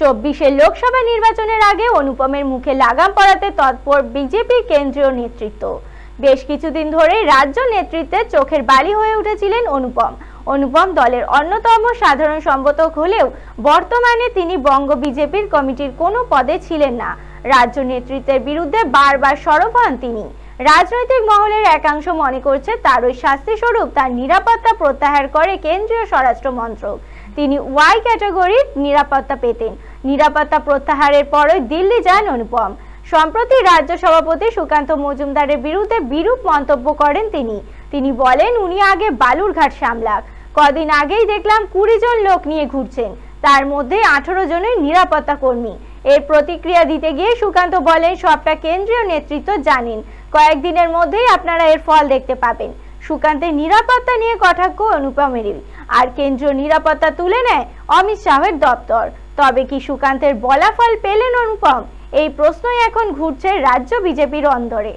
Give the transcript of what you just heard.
চব্বিশের লোকসভা নির্বাচনের আগে অনুপমের মুখে লাগাম পড়াতে তৎপর বিজেপি কেন্দ্রীয় নেতৃত্ব। বেশ কিছুদিন ধরেই রাজ্য নেতৃত্বে চোখের বালি হয়ে উঠেছিলেন অনুপম। অনুপম দলের অন্যতম সাধারণ সম্পাদক হলেও বর্তমানে তিনি বঙ্গ বিজেপির কমিটির কোনো পদে ছিলেন না। রাজ্য নেতৃত্বের বিরুদ্ধে বারবার সরব হন তিনি। রাজনৈতিক মহলের একাংশ মনে করছে তার ওই শাস্তি স্বরূপ তার নিরাপত্তা প্রত্যাহার করে কেন্দ্রীয় স্বরাষ্ট্র মন্ত্রক। তিনি ওয়াই ক্যাটাগরির নিরাপত্তা পেতেন। নিরাপত্তা প্রত্যাহারের পরই দিল্লি যান অনুপম। সম্প্রতি রাজ্য সভাপতি সুকান্ত মজুমদারের বিরুদ্ধে বিরূপ মন্তব্য করেন তিনি। তিনি বলেন, উনি আগে বালুরঘাট সামলাক। কদিন আগেই দেখলাম কুড়ি জন লোক নিয়ে ঘুরছেন। তার মধ্যে আঠারো জনের নিরাপত্তা কর্মী। এর প্রতিক্রিয়া দিতে গিয়ে সুকান্ত বলেন, সবটা কেন্দ্রীয় নেতৃত্ব জানেন। কয়েকদিনের মধ্যেই আপনারা এর ফল দেখতে পাবেন। সুকান্তের নিরাপত্তা নিয়ে কটাক্ষ অনুপমেরই আর কেন্দ্রীয় নিরাপত্তা তুলে নেয় অমিত শাহের দপ্তর। তবে কি সুকান্তের বলাফল পেলেন অনুপম? এই প্রশ্নই এখন ঘুরছে রাজ্য বিজেপির অন্দরে।